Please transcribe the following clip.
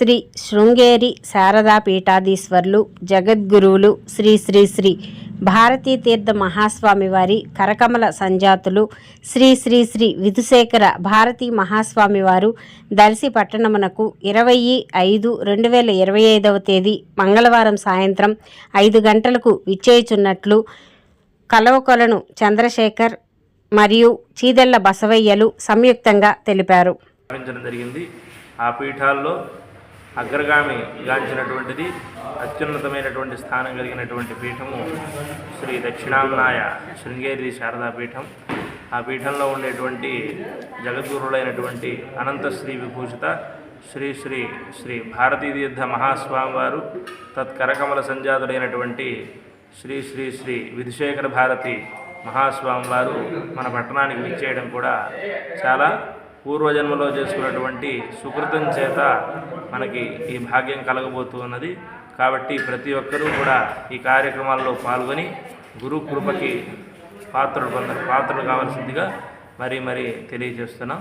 శ్రీ శృంగేరి శారదా పీఠాధీశ్వర్లు జగద్గురువులు శ్రీ శ్రీ శ్రీ భారతీ తీర్థ మహాస్వామి వారి కరకమల సంజాతులు శ్రీ శ్రీ శ్రీ విధుశేఖర భారతీ మహాస్వామి వారు దర్శి పట్టణమునకు ఇరవై ఐదు రెండు వేల ఇరవై ఐదవ తేదీ మంగళవారం సాయంత్రం ఐదు గంటలకు విచ్చేయుచున్నట్లు కలవకొలను చంద్రశేఖర్ మరియు చీదెళ్ళ బసవయ్యలు సంయుక్తంగా తెలిపారు. జరిగింది. ఆ పీఠాల్లో అగ్రగామి గాంచినటువంటిది అత్యున్నతమైనటువంటి స్థానం కలిగినటువంటి పీఠము శ్రీ దక్షిణాంనాయ శృంగేరి శారదా పీఠం. ఆ పీఠంలో ఉండేటువంటి జగద్గురులైనటువంటి అనంత శ్రీ విభూషిత శ్రీ శ్రీ శ్రీ భారతీతీర్థ మహాస్వామి వారు తత్కరకమల సంజాతుడైనటువంటి శ్రీ శ్రీ శ్రీ విధుశేఖర భారతి మహాస్వామి వారు మన పట్టణానికి విచ్చేయడం కూడా చాలా పూర్వజన్మలో చేసుకున్నటువంటి సుకృతం చేత మనకి ఈ భాగ్యం కలగబోతూ ఉన్నది కాబట్టి ప్రతి ఒక్కరూ కూడా ఈ కార్యక్రమాల్లో పాల్గొని గురు కృపకి పాత్రలు కొందరు పాత్రలు కావాల్సిందిగా మరీ మరీ తెలియజేస్తున్నాం.